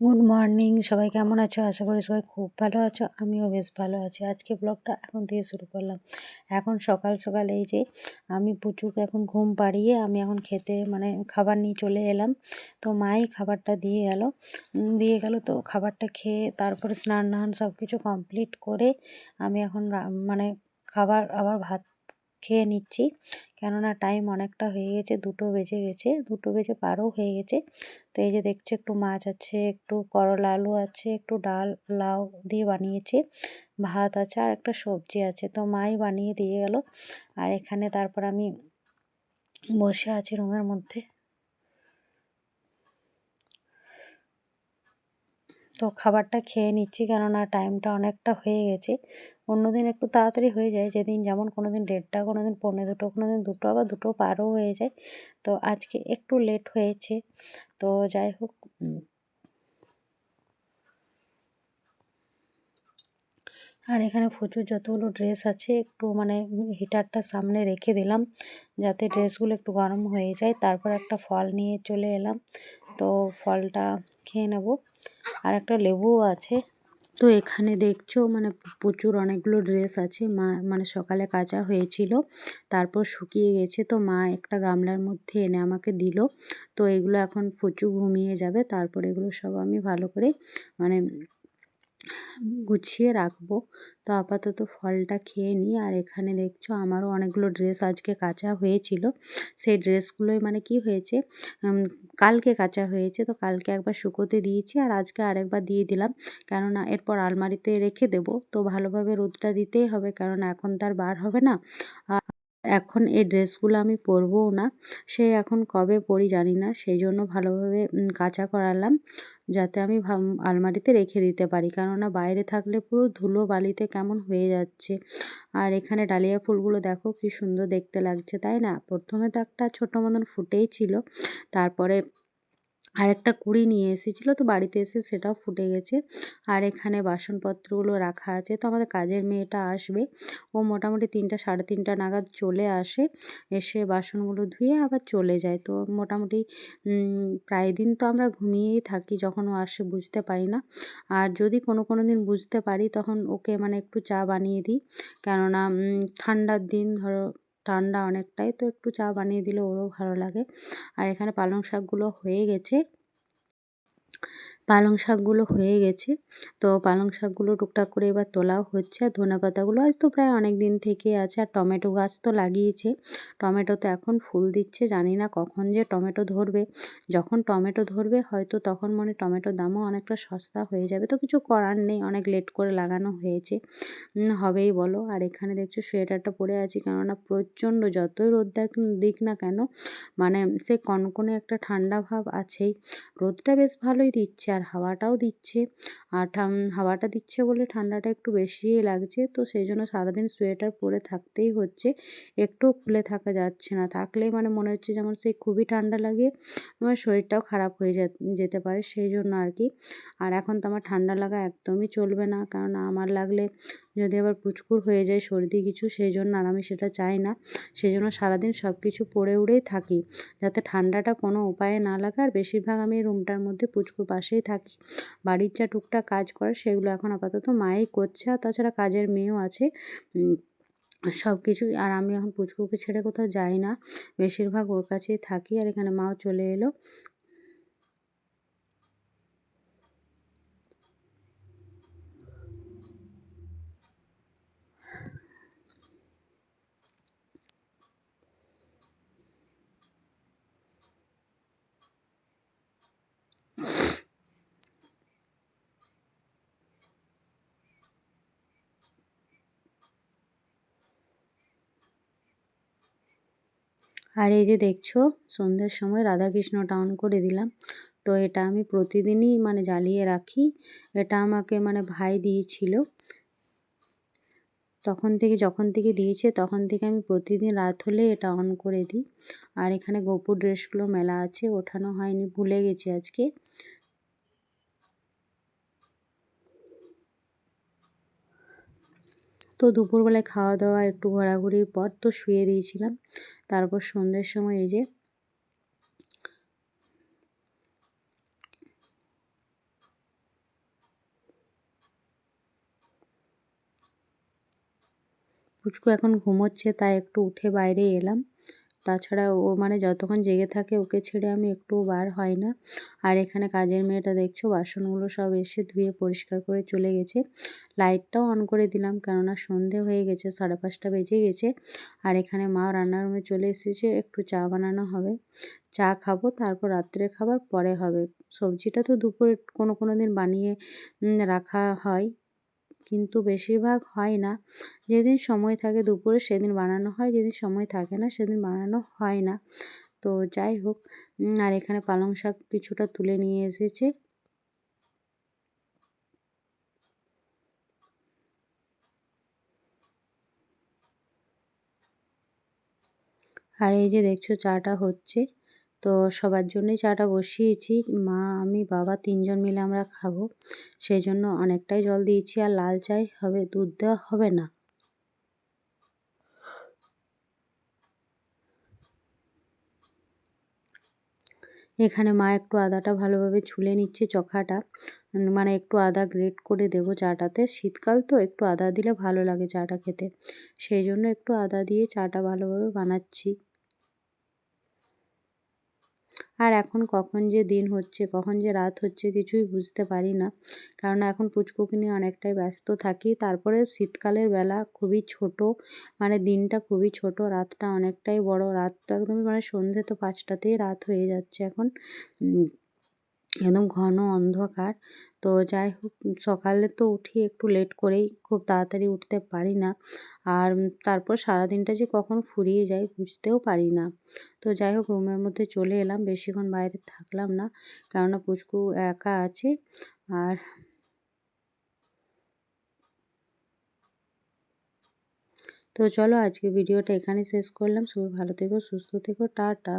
Good morning সবাই কেমন আছো? আশা করি সবাই খুব ভালো আছো, আমিও বেশ ভালো আছি। আজকে ব্লগটা এখন থেকে শুরু করলাম। এখন সকাল সকাল এই যে আমি পুচুকে এখন ঘুম পাড়িয়ে আমি এখন খেতে মানে খাবার নিয়ে চলে এলাম। তো মাই খাবারটা দিয়ে গেল। দিয়ে গেল তো খাবারটা খেয়ে তারপরে স্নান টান সব কিছু কমপ্লিট করে আমি এখন মানে খাবার আবার ভাত খেয়ে নিচ্ছি। কেননা টাইম অনেকটা হয়ে গেছে, দুটো বেজে গেছে, দুটো বেজে পারও হয়ে গেছে। তো এই যে দেখছ, একটু মাছ আছে, একটু করলা আলু আছে, একটু ডাল, লাউ দিয়ে বানিয়েছে, ভাত আছে আর একটা সবজি আছে। তো মাই বানিয়ে দিয়ে গেল। আর এখানে তারপর আমি বসে আছি রুমের মধ্যে। তো খাবারটা খেয়ে নিচ্ছি কেননা টাইমটা অনেকটা হয়ে গেছে। অন্যদিন একটু তাড়াতাড়ি হয়ে যায়, যেদিন যেমন কোনো দিন দেড়টা কোনো দিন পৌনে দুটো কোনো দিন দুটো, আবার দুটো পারও হয়ে যায়। তো আজকে একটু লেট হয়েছে। তো যাই হোক আর এখানে প্রচুর যতগুলো ড্রেস আছে, একটু মানে হিটারটা সামনে রেখে দিলাম, যাতে ড্রেসগুলো একটু গরম হয়ে যায়। তারপর একটা ফল নিয়ে চলে এলাম। তো ফলটা খেয়ে নেব। আর একটা লেবুও আছে। তো এখানে দেখছ মানে প্রচুর অনেকগুলো ড্রেস আছে। মা মানে সকালে কাচা হয়েছিল, তারপর শুকিয়ে গেছে। তো মা একটা গামলার মধ্যে এনে আমাকে দিল। তো এগুলো এখন প্রচুর ঘুমিয়ে যাবে, তারপর এগুলো সব আমি ভালো করে মানে গুছিয়ে রাখব। তো আপাতত ফলটা খেয়ে নিই। আর এখানে দেখছ আমারও অনেকগুলো ড্রেস আজকে কাঁচা হয়েছিল। সেই ড্রেসগুলোই মানে কি হয়েছে? কালকে কাঁচা হয়েছে। তো কালকে একবার শুকোতে দিয়েছি আর আজকে আরেকবার দিয়ে দিলাম। কেননা এরপর আলমারিতে রেখে দেবো। তো ভালোভাবে রোদটা দিতেই হবে কারণ এখন তার বার হবে না। এখন এই ড্রেসগুলো আমি পরবও না। সে এখন কবে পরি জানি না। সেই জন্য ভালোভাবে কাঁচা করালাম। যাতে আমি আলমারিতে রেখে দিতে পারি। কেননা বাইরে থাকলে পুরো ধুলো বালিতে কেমন হয়ে যাচ্ছে। আর এখানে ডালিয়া ফুলগুলো দেখো কি সুন্দর দেখতে লাগছে, তাই না? প্রথমে তো একটা ছোটো মতন ফুটেই ছিল। তারপরে আর একটা কুড়ি নিয়ে এসেছিল, তো বাড়িতে এসে সেটাও ফুটে গেছে। আর এখানে বাসনপত্রগুলো রাখা আছে, তো আমাদের কাজের মেয়েটা আসবে। ও মোটামুটি তিনটা, সাড়ে তিনটা নাগাদ চলে আসে, এসে বাসনগুলো ধুয়ে আবার চলে যায়। তো মোটামুটি প্রায় দিন তো আমরা ঘুমিয়েই থাকি, যখন ও আসে বুঝতে পারি না। আর যদি কোনো কোনো দিন বুঝতে পারি, তখন ওকে মানে একটু চা বানিয়ে দিই। কেননা ঠান্ডার দিন ধরো ঠান্ডা অনেকটাই, তো একটু চা বানিয়ে দিলে ওরও ভালো লাগে। আর এখানে পালং শাকগুলো হয়ে গেছে। পালং শাকগুলো হয়ে গেছে। তো পালং শাকগুলো টুকটাক করে এবার তোলাও হচ্ছে। আর ধনে পাতাগুলো তো প্রায় অনেক দিন থেকে আছে। আর টমেটো গাছ তো লাগিয়েছে। টমেটো তো এখন ফুল দিচ্ছে। জানি না কখন যে টমেটো ধরবে। যখন টমেটো ধরবে, হয়তো তখন মনে টমেটোর দামও অনেকটা সস্তা হয়ে যাবে। তো কিছু করার নেই। অনেক লেট করে লাগানো হয়েছে। হবেই বলো। আর এখানে দেখছ সোয়েটারটা পরে আছি। কেননা প্রচণ্ড যতই রোদ দেখ দিক না কেন মানে সে কনকনে একটা ঠান্ডা ভাব আছেই। রোদটা বেশ ভালোই দিচ্ছে। আর হাওয়াটাও দিচ্ছে। আর হাওয়াটা দিচ্ছে বলে ঠান্ডাটা একটু বেশিই লাগছে। তো সেই জন্য সারাদিন সোয়েটার পরে থাকতেই হচ্ছে। একটু খুলে থাকা যাচ্ছে না। থাকলেই মানে মনে হচ্ছে যেমন সেই খুবই ঠান্ডা লাগে, আমার শরীরটাও খারাপ হয়ে যেতে পারে সেই জন্য আর কি। আর এখন তো আমার ঠান্ডা লাগা একদমই চলবে না। কারণ আমার লাগলে যদি আবার পুচকুর হয়ে যায় সর্দি কিছু, সেই জন্য আর আমি সেটা চাই না। সেই জন্য সারাদিন সব কিছু পরে উড়েই থাকি। যাতে ঠান্ডাটা কোনো উপায়ে না লাগে আর বেশিরভাগ আমি রুমটার মধ্যে পুচকুর পাশেই থাকি। বাড়ির যা টুকটাক কাজ করে, সেগুলো এখন আপাতত মাই করছে। আর তাছাড়া কাজের মেয়েও আছে। সব কিছুই আর আমি এখন পুচকুকে ছেড়ে কোথাও যাই না। বেশিরভাগ ওর কাছেই থাকি। আর এখানে মাও চলে এলো। আর এই যে দেখছ, সন্ধ্যের সময় রাধাকৃষ্ণটা অন করে দিলাম। তো এটা আমি প্রতিদিনই মানে জ্বালিয়ে রাখি। এটা আমাকে মানে ভাই দিয়েছিল। তখন থেকে যখন থেকে দিয়েছে, তখন থেকে আমি প্রতিদিন রাত হলে এটা অন করে দিই। আর এখানে গোপুর ড্রেসগুলো মেলা আছে, ওঠানো হয়নি, ভুলে গেছি আজকে। তো দুপুরবেলায় খাওয়া দাওয়া, একটু ঘোরাঘুরির পর তো শুয়ে দিয়েছিলাম। তারপর সন্ধ্যের সময় এই যে পুচকু এখন ঘুমোচ্ছে তাই একটু উঠে বাইরে এলাম। তাছাড়া ও মানে যতক্ষণ জেগে থাকে ওকে ছেড়ে আমি একটুও বার হয় না। আর এখানে কাজের মেয়েটা দেখছ, বাসনগুলো সব এসে ধুয়ে পরিষ্কার করে চলে গেছে। লাইটটাও অন করে দিলাম কেননা সন্ধে হয়ে গেছে, সাড়ে পাঁচটা বেজে গেছে। আর এখানে মা রান্নার রুমে চলে এসেছে, একটু চা বানানো হবে। চা খাব, তারপর রাত্রে খাবার পরে হবে। সবজিটা তো দুপুরে কোনো কোনো দিন বানিয়ে রাখা হয়। কিন্তু বেশিরভাগ হয় না। যেদিন সময় থাকে দুপুরে সেদিন বানানো হয়, যেদিন সময় থাকে না সেদিন বানানো হয় না। তো যাই হোক আর এখানে পালং শাক কিছুটা তুলে নিয়ে এসেছে। আর এই যে দেখছ চাটা হচ্ছে। তো সবার জন্যই চাটা বসিয়েছি। মা, আমি, বাবা তিনজন মিলে আমরা খাব। সেই জন্য অনেকটাই জল দিয়েছি আর লাল চাই হবে, দুধ দেওয়া হবে না। এখানে মা একটু আদাটা ভালোভাবে ছুলে নিচ্ছে চখাটা। মানে একটু আদা গ্রেট করে দেবো চাটাতে। শীতকাল তো, একটু আদা দিলে ভালো লাগে চাটা খেতে। সেই জন্য একটু আদা দিয়ে চাটা ভালোভাবে বানাচ্ছি। আর এখন কখন যে দিন হচ্ছে, কখন যে রাত হচ্ছে কিছুই বুঝতে পারি না। কারণ এখন পুচকুকে নিয়ে অনেকটাই ব্যস্ত থাকি। তারপরে শীতকালের বেলা খুবই ছোট মানে দিনটা খুবই ছোট, রাতটা অনেকটাই বড়। রাতটা একদম মানে সন্ধে তো পাঁচটাতেই রাত হয়ে যাচ্ছে এখন। একদম ঘন অন্ধকার। তো যাই হোক, সকালে তো উঠি একটু লেট করেই, খুব তাড়াতাড়ি উঠতে পারি না। আর তারপর সারাদিনটা যে কখন ফুরিয়ে যায়, বুঝতেও পারি না। তো যাই হোক রুমের মধ্যে চলে এলাম, বেশিক্ষণ বাইরে থাকলাম না, কেননা পুচকু একা আছে। আর তো চলো, আজকে ভিডিওটা এখানে শেষ করলাম। সবাই ভালো থেকো, সুস্থ থেকো, টাটা।